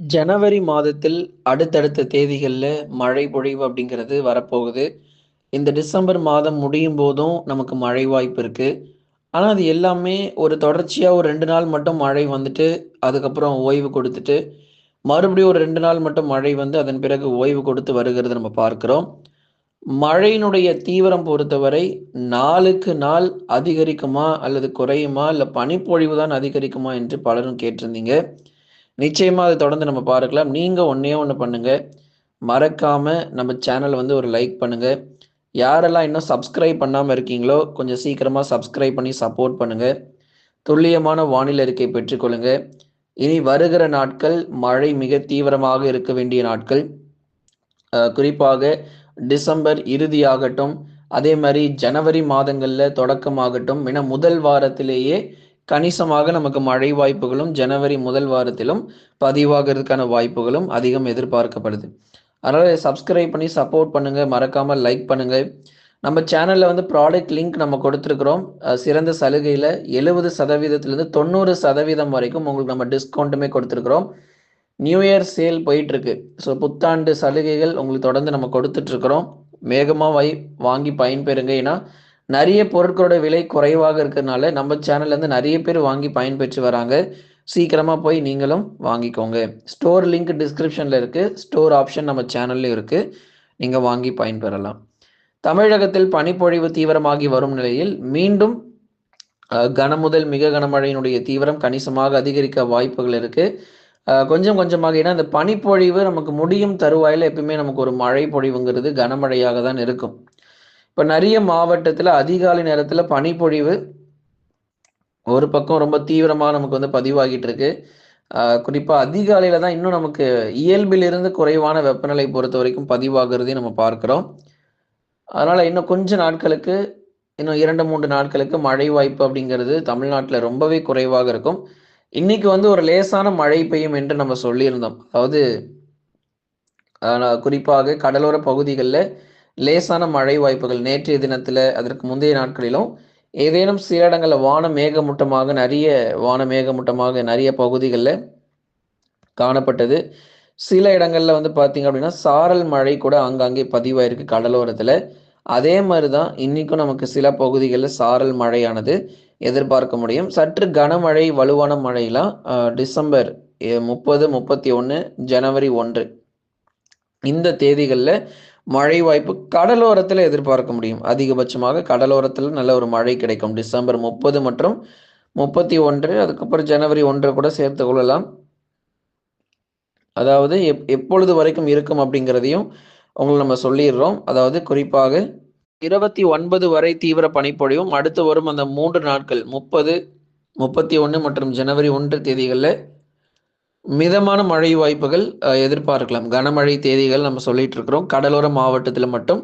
ஜனவரி மாதத்தில் அடுத்தடுத்த தேதிகளில் மழை பொழிவு அப்படிங்கிறது வரப்போகுது. இந்த டிசம்பர் மாதம் முடியும் போதும் நமக்கு மழை வாய்ப்பு இருக்குது ஆனால் அது எல்லாமே ஒரு தொடர்ச்சியாக ஒரு ரெண்டு நாள் மட்டும் மழை வந்துட்டு, அதுக்கப்புறம் ஓய்வு கொடுத்துட்டு, மறுபடியும் ஒரு ரெண்டு நாள் மட்டும் மழை வந்து, அதன் பிறகு ஓய்வு கொடுத்து வருகிறத நம்ம பார்க்குறோம் மழையினுடைய தீவிரம் பொறுத்தவரை நாளுக்கு நாள் அதிகரிக்குமா? அல்லது குறையுமா? இல்லை பனிப்பொழிவு தான் அதிகரிக்குமா? என்று பலரும் கேட்டிருந்தீங்க. நிச்சயமா அதை தொடர்ந்து நம்ம பார்க்கலாம். நீங்க ஒன்றே ஒன்று பண்ணுங்க. மறக்காம நம்ம சேனல் வந்து ஒரு லைக் பண்ணுங்க. யாரெல்லாம் இன்னும் சப்ஸ்கிரைப் பண்ணாமல் இருக்கீங்களோ, கொஞ்சம் சீக்கிரமாக சப்ஸ்கிரைப் பண்ணி சப்போர்ட் பண்ணுங்க. துல்லியமான வானிலை அறிக்கை பெற்றுக்கொள்ளுங்க. இனி வருகிற நாட்கள் மழை மிக தீவிரமாக இருக்க வேண்டிய நாட்கள். குறிப்பாக டிசம்பர் இறுதியாகட்டும், அதே மாதிரி ஜனவரி மாதங்களில் தொடக்கமாகட்டும், என முதல் வாரத்திலேயே கணிசமாக நமக்கு மழை வாய்ப்புகளும் ஜனவரி முதல் வாரத்திலும் பதிவாகிறதுக்கான வாய்ப்புகளும் அதிகம் எதிர்பார்க்கப்படுது. அதனால் சப்ஸ்கிரைப் பண்ணி சப்போர்ட் பண்ணுங்கள் மறக்காமல் லைக் பண்ணுங்கள் நம்ம சேனலில் வந்து ப்ராடக்ட் லிங்க் நம்ம கொடுத்துருக்குறோம் சிறந்த சலுகையில் எழுபது சதவீதத்துலேருந்து தொண்ணூறு சதவீதம் வரைக்கும் உங்களுக்கு நம்ம டிஸ்கவுண்ட்டுமே கொடுத்துருக்குறோம் நியூ இயர் சேல் போயிட்டுருக்கு. ஸோ புத்தாண்டு சலுகைகள் உங்களுக்கு தொடர்ந்து நம்ம கொடுத்துட்ருக்குறோம் வேகமாக வை வாங்கி பயன்பெறுங்க. ஏன்னா, நிறைய பொருட்களோட விலை குறைவாக இருக்கிறனால, நம்ம சேனல்லேருந்து நிறைய பேர் வாங்கி பயன்பெற்று வராங்க. சீக்கிரமாக போய் நீங்களும் வாங்கிக்கோங்க. ஸ்டோர் லிங்க் டிஸ்கிரிப்ஷனில் இருக்குது ஸ்டோர் ஆப்ஷன் நம்ம சேனல்லையும் இருக்குது நீங்கள் வாங்கி பயன்பெறலாம். தமிழகத்தில் பனிப்பொழிவு தீவிரமாகி வரும் நிலையில், மீண்டும் கனமுதல் மிக கனமழையினுடைய தீவிரம் கணிசமாக அதிகரிக்க வாய்ப்புகள் இருக்குது கொஞ்சம் கொஞ்சமாக ஏன்னா, இந்த பனிப்பொழிவு நமக்கு முடியும் தருவாயில் எப்பவுமே நமக்கு ஒரு மழை பொழிவுங்கிறது கனமழையாக தான் இருக்கும். இப்ப நிறைய மாவட்டத்தில் அதிகாலை நேரத்தில் பனிப்பொழிவு ஒரு பக்கம் ரொம்ப தீவிரமா நமக்கு வந்து பதிவாகிட்டு இருக்கு. அ குறிப்பா அதிகாலையில தான் இன்னும் நமக்கு இயல்பிலிருந்து குறைவான வெப்பநிலை பொறுத்த வரைக்கும் பதிவாகிறதையும் நம்ம பார்க்கிறோம். அதனால இன்னும் கொஞ்ச நாட்களுக்கு, இன்னும் 2, 3 நாட்களுக்கு மழை வாய்ப்பு அப்படிங்கிறது தமிழ்நாட்டில் ரொம்பவே குறைவாக இருக்கும். இன்னைக்கு வந்து ஒரு லேசான மழை பெய்யும் என்று நம்ம சொல்லியிருந்தோம். அதாவது குறிப்பாக கடலோர பகுதிகளில் லேசான மழை வாய்ப்புகள் நேற்றைய தினத்தில் அதற்கு முந்தைய நாட்களிலும் ஏதேனும் சில இடங்களில் வான மேகமூட்டமாக நிறைய வான மேகமூட்டமாக நிறைய பகுதிகளில் காணப்பட்டது. சில இடங்களில் வந்து பார்த்தீங்க அப்படின்னா, சாரல் மழை கூட அங்கங்கே பதிவாயிருக்கு கடலோரத்தில் அதே மாதிரி தான் இன்றைக்கும் நமக்கு சில பகுதிகளில் சாரல் மழையானது எதிர்பார்க்க முடியும். சற்று கனமழை, வலுவான மழையெல்லாம் டிசம்பர் முப்பது முப்பத்தி ஒன்று ஜனவரி ஒன்று இந்த தேதிகளில் மழை வாய்ப்பு கடலோரத்தில் எதிர்பார்க்க முடியும். அதிகபட்சமாக கடலோரத்தில் நல்ல ஒரு மழை கிடைக்கும். டிசம்பர் 30 மற்றும் 31 அதுக்கப்புறம் ஜனவரி ஒன்றை கூட சேர்த்து கொள்ளலாம். அதாவது எப் எப்பொழுது வரைக்கும் இருக்கும் அப்படிங்கிறதையும் உங்களுக்கு நம்ம சொல்லிடுறோம் அதாவது குறிப்பாக 29 வரை தீவிர பனிப்பொழிவும், அடுத்து வரும் அந்த மூன்று நாட்கள் 30, 31 மற்றும் ஜனவரி ஒன்று தேதிகளில் மிதமான மழை வாய்ப்புகள் எதிர்பார்க்கலாம். கனமழை தேதிகள் நம்ம சொல்லிட்டு இருக்கிறோம். கடலோர மாவட்டத்தில் மட்டும்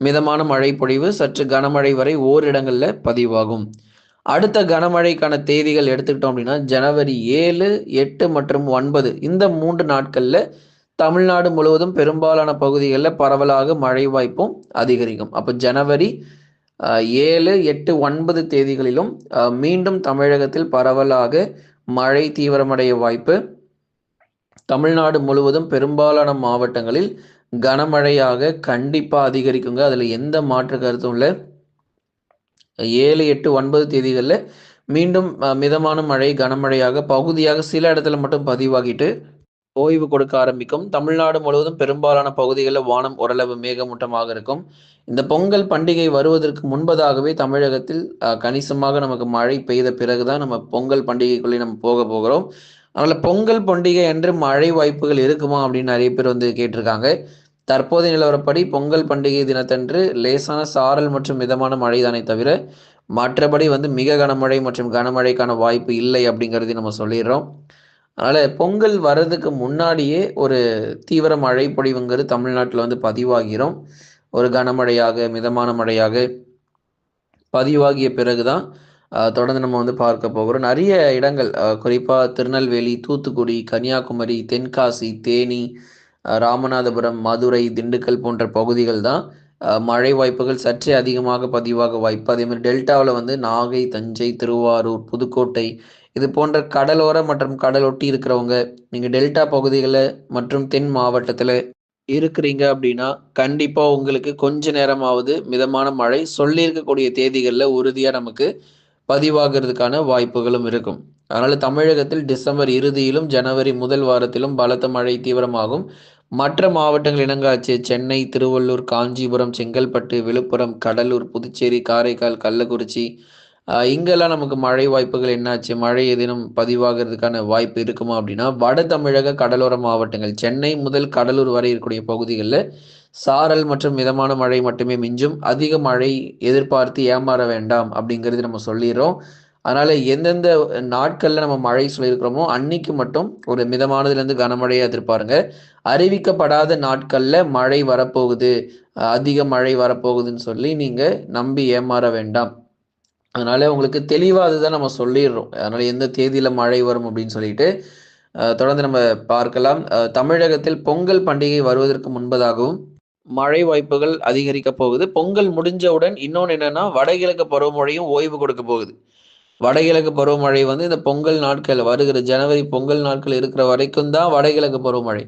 மிதமான மழை பொழிவு, சற்று கனமழை வரை ஓரிடங்களில் பதிவாகும். அடுத்த கனமழைக்கான தேதிகள் எடுத்துக்கிட்டோம் அப்படின்னா, ஜனவரி 7, 8 மற்றும் ஒன்பது இந்த மூன்று நாட்களில் தமிழ்நாடு முழுவதும் பெரும்பாலான பகுதிகளில் பரவலாக மழை வாய்ப்பும் அதிகரிக்கும். அப்போ ஜனவரி ஏழு எட்டு ஒன்பது தேதிகளிலும் மீண்டும் தமிழகத்தில் பரவலாக மழை தீவிரமடைய வாய்ப்பு. தமிழ்நாடு முழுவதும் பெரும்பாலான மாவட்டங்களில் கனமழையாக கண்டிப்பாக அதிகரிக்குங்க. அதில் எந்த மாற்று கருத்தும் இல்லை ஏழு எட்டு ஒன்பது தேதிகளில் மீண்டும் மிதமான மழை, கனமழையாக பகுதியாக சில இடத்துல மட்டும் பதிவாகிட்டு, ஓய்வு கொடுக்க ஆரம்பிக்கும். தமிழ்நாடு முழுவதும் பெரும்பாலான பகுதிகளில் வானம் ஓரளவு மேகமூட்டமாக இருக்கும். இந்த பொங்கல் பண்டிகை வருவதற்கு முன்பதாகவே தமிழகத்தில் கணிசமாக நமக்கு மழை பெய்த பிறகு தான் நம்ம பொங்கல் பண்டிகைக்குள்ளே நம்ம போக போகிறோம். அதனால பொங்கல் பண்டிகை என்று மழை வாய்ப்புகள் இருக்குமா? அப்படின்னு நிறைய பேர் வந்து கேட்டிருக்காங்க. தற்போதைய நிலவரப்படி பொங்கல் பண்டிகை தினத்தன்று லேசான சாரல் மற்றும் மிதமான மழை தானே தவிர, மற்றபடி வந்து மிக கனமழை மற்றும் கனமழைக்கான வாய்ப்பு இல்லை அப்படிங்கிறதையும் நம்ம சொல்லிடுறோம் அதனால பொங்கல் வர்றதுக்கு முன்னாடியே ஒரு தீவிர மழை பொழிவுங்கிறது தமிழ்நாட்டில் வந்து பதிவாகிறோம் ஒரு கனமழையாக, மிதமான மழையாக பதிவாகிய பிறகு தான் தொடர்ந்து நம்ம வந்து பார்க்க போகிறோம். நிறைய இடங்கள் குறிப்பாக திருநெல்வேலி, தூத்துக்குடி, கன்னியாகுமரி, தென்காசி, தேனி, ராமநாதபுரம், மதுரை, திண்டுக்கல் போன்ற பகுதிகள் தான் மழை வாய்ப்புகள் சற்றே அதிகமாக பதிவாக வாய்ப்பு. அதே மாதிரி டெல்டாவில் வந்து நாகை, தஞ்சை, திருவாரூர், புதுக்கோட்டை இது போன்ற கடலோர மற்றும் கடலொட்டி இருக்கிறவங்க நீங்கள் டெல்டா பகுதிகளில் மற்றும் தென் மாவட்டத்தில் இருக்கிறீங்க அப்படின்னா கண்டிப்பாக உங்களுக்கு கொஞ்ச நேரமாவது மிதமான மழை சொல்லியிருக்கக்கூடிய தேதிகளில் உறுதியாக நமக்கு பதிவாகிறதுக்கான வாய்ப்புகளும் இருக்கும். அதனால் தமிழகத்தில் டிசம்பர் இறுதியிலும் ஜனவரி முதல் வாரத்திலும் பலத்த மழை தீவிரமாகும். மற்ற மாவட்டங்கள் இனங்காட்சி சென்னை திருவள்ளூர் காஞ்சிபுரம் செங்கல்பட்டு விழுப்புரம் கடலூர் புதுச்சேரி காரைக்கால் கள்ளக்குறிச்சி. இங்கெல்லாம் நமக்கு மழை வாய்ப்புகள் என்னாச்சு? மழை ஏதேனும் பதிவாகிறதுக்கான வாய்ப்பு இருக்குமா அப்படின்னா வட தமிழக கடலோர மாவட்டங்கள் சென்னை முதல் கடலூர் வரை இருக்கக்கூடிய பகுதிகளில் சாரல் மற்றும் மிதமான மழை மட்டுமே மிஞ்சும். அதிக மழை எதிர்பார்த்து ஏமாற வேண்டாம் அப்படிங்கிறது நம்ம சொல்லிடுறோம். அதனால் எந்தெந்த நாட்களில் நம்ம மழை சொல்லியிருக்கிறோமோ அன்னைக்கு மட்டும் ஒரு மிதமானதுலேருந்து கனமழையை எதிர்பாருங்க. அறிவிக்கப்படாத நாட்களில் மழை வரப்போகுது. அதிக மழை வரப்போகுதுன்னு சொல்லி நீங்கள் நம்பி ஏமாற வேண்டாம். அதனால உங்களுக்கு தெளிவாக அதுதான் நம்ம சொல்லிடுறோம். அதனால எந்த தேதியில் மழை வரும் அப்படின்னு சொல்லிட்டு தொடர்ந்து நம்ம பார்க்கலாம். தமிழகத்தில் பொங்கல் பண்டிகை வருவதற்கு முன்பதாகவும் மழை வாய்ப்புகள் அதிகரிக்க போகுது. பொங்கல் முடிஞ்சவுடன் இன்னொன்று என்னன்னா வடகிழக்கு பருவமழையும் ஓய்வு கொடுக்க போகுது. வடகிழக்கு பருவமழை வந்து இந்த பொங்கல் நாட்கள் வருகிற ஜனவரி பொங்கல் நாட்கள் இருக்கிற வரைக்கும் தான் வடகிழக்கு பருவமழை.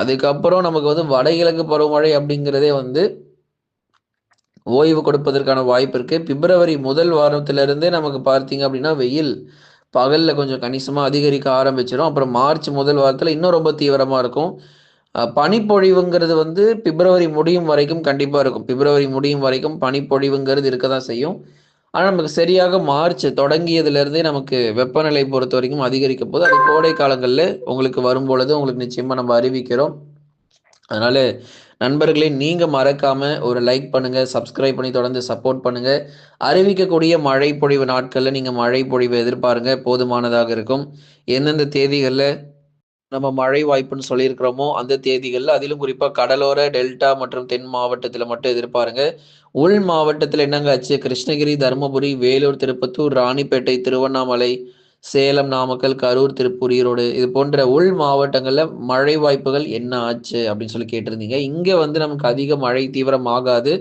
அதுக்கப்புறம் நமக்கு வந்து வடகிழக்கு பருவமழை அப்படிங்கிறதே வந்து ஓய்வு கொடுப்பதற்கான வாய்ப்பு இருக்கு. பிப்ரவரி முதல் வாரத்திலிருந்தே நமக்கு பார்த்தீங்க அப்படின்னா வெயில் பகலில் கொஞ்சம் கணிசமாக அதிகரிக்க ஆரம்பிச்சிடும் அப்புறம் மார்ச் முதல் வாரத்தில் இன்னும் ரொம்ப தீவிரமாக இருக்கும். பனிப்பொழிவுங்கிறது வந்து பிப்ரவரி முடியும் வரைக்கும் கண்டிப்பாக இருக்கும். பிப்ரவரி முடியும் வரைக்கும் பனிப்பொழிவுங்கிறது இருக்க தான் செய்யும். ஆனால் நமக்கு சரியாக மார்ச் தொடங்கியதுலேருந்தே நமக்கு வெப்பநிலை பொறுத்த வரைக்கும் அதிகரிக்க போது அது கோடை காலங்களில் உங்களுக்கு வரும்பொழுது உங்களுக்கு நிச்சயமாக நம்ம அறிவிக்கிறோம். அதனால் நண்பர்களே நீங்கள் மறக்காமல் ஒரு லைக் பண்ணுங்கள் சப்ஸ்கிரைப் பண்ணி தொடர்ந்து சப்போர்ட் பண்ணுங்கள் அறிவிக்கக்கூடிய மழை பொழிவு நாட்களில் நீங்கள் மழை பொழிவை எதிர்பாருங்க போதுமானதாக இருக்கும். எந்தெந்த தேதிகளில் நம்ம மழை வாய்ப்புன்னு சொல்லியிருக்கிறோமோ அந்த தேதிகளில் அதிலும் குறிப்பாக கடலோர டெல்டா மற்றும் தென் மாவட்டத்தில் மட்டும் எதிர்பாருங்க. உள் மாவட்டத்தில் என்னங்க ஆச்சு? கிருஷ்ணகிரி தருமபுரி வேலூர் திருப்பத்தூர் ராணிப்பேட்டை திருவண்ணாமலை சேலம் நாமக்கல் கரூர் திருப்பூர் ஈரோடு இது போன்ற உள் மாவட்டங்களில் மழை வாய்ப்புகள் என்ன ஆச்சு அப்படின்னு சொல்லி கேட்டிருந்தீங்க. இங்கே வந்து நமக்கு அதிக மழை தீவிரமாகாது.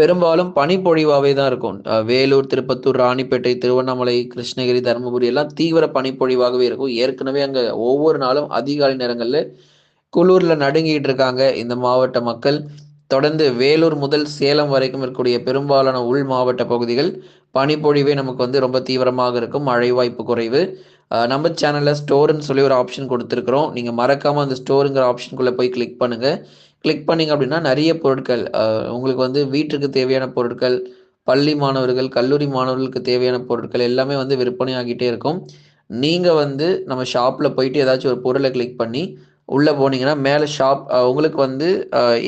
பெரும்பாலும் பனிப்பொழிவாகவே தான் இருக்கும். வேலூர் திருப்பத்தூர் ராணிப்பேட்டை திருவண்ணாமலை கிருஷ்ணகிரி தருமபுரி எல்லாம் தீவிர பனிப்பொழிவாகவே இருக்கும். ஏற்கனவே அங்கே ஒவ்வொரு நாளும் அதிகாலை நேரங்களில் குளூரில் நடுங்கிட்டு இருக்காங்க இந்த மாவட்ட மக்கள். தொடர்ந்து வேலூர் முதல் சேலம் வரைக்கும் இருக்கக்கூடிய பெரும்பாலான உள் மாவட்ட பகுதிகள் பனிப்பொழிவே நமக்கு வந்து ரொம்ப தீவிரமாக இருக்கும். மழை வாய்ப்பு குறைவு நம்ம சேனலில் ஸ்டோருன்னு சொல்லி ஒரு ஆப்ஷன் கொடுத்துருக்குறோம். நீங்கள் மறக்காமல் அந்த ஸ்டோருங்கிற ஆப்ஷனுக்குள்ளே போய் கிளிக் பண்ணுங்கள் கிளிக் பண்ணிங்க அப்படின்னா நிறைய பொருட்கள் உங்களுக்கு வந்து வீட்டுக்கு தேவையான பொருட்கள் பள்ளி மாணவர்கள் கல்லூரி மாணவர்களுக்கு தேவையான பொருட்கள் எல்லாமே வந்து விற்பனை ஆகிட்டே இருக்கும். நீங்கள் வந்து நம்ம ஷாப்பில் போயிட்டு ஏதாச்சும் ஒரு பொருளை கிளிக் பண்ணி உள்ளே போனீங்கன்னா மேலே ஷாப் உங்களுக்கு வந்து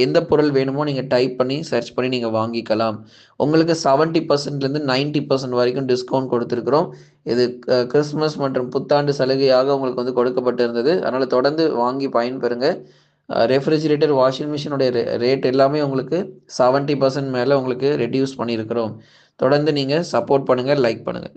எந்த பொருள் வேணுமோ நீங்கள் டைப் பண்ணி சர்ச் பண்ணி நீங்கள் வாங்கிக்கலாம். உங்களுக்கு செவன்ட்டி பர்சன்ட்லேருந்து நைன்ட்டி பர்சன்ட் வரைக்கும் டிஸ்கவுண்ட் கொடுத்துருக்குறோம். இது கிறிஸ்மஸ் மற்றும் புத்தாண்டு சலுகையாக உங்களுக்கு வந்து கொடுக்கப்பட்டிருந்தது. அதனால் தொடர்ந்து வாங்கி பயன்பெறுங்க. ரெஃப்ரிஜிரேட்டர் வாஷிங் மிஷினுடைய ரேட் எல்லாமே உங்களுக்கு செவன்ட்டி பர்சன்ட் மேலே உங்களுக்கு ரெடியூஸ் பண்ணியிருக்கிறோம். தொடர்ந்து நீங்கள் சப்போர்ட் பண்ணுங்கள் லைக் பண்ணுங்கள்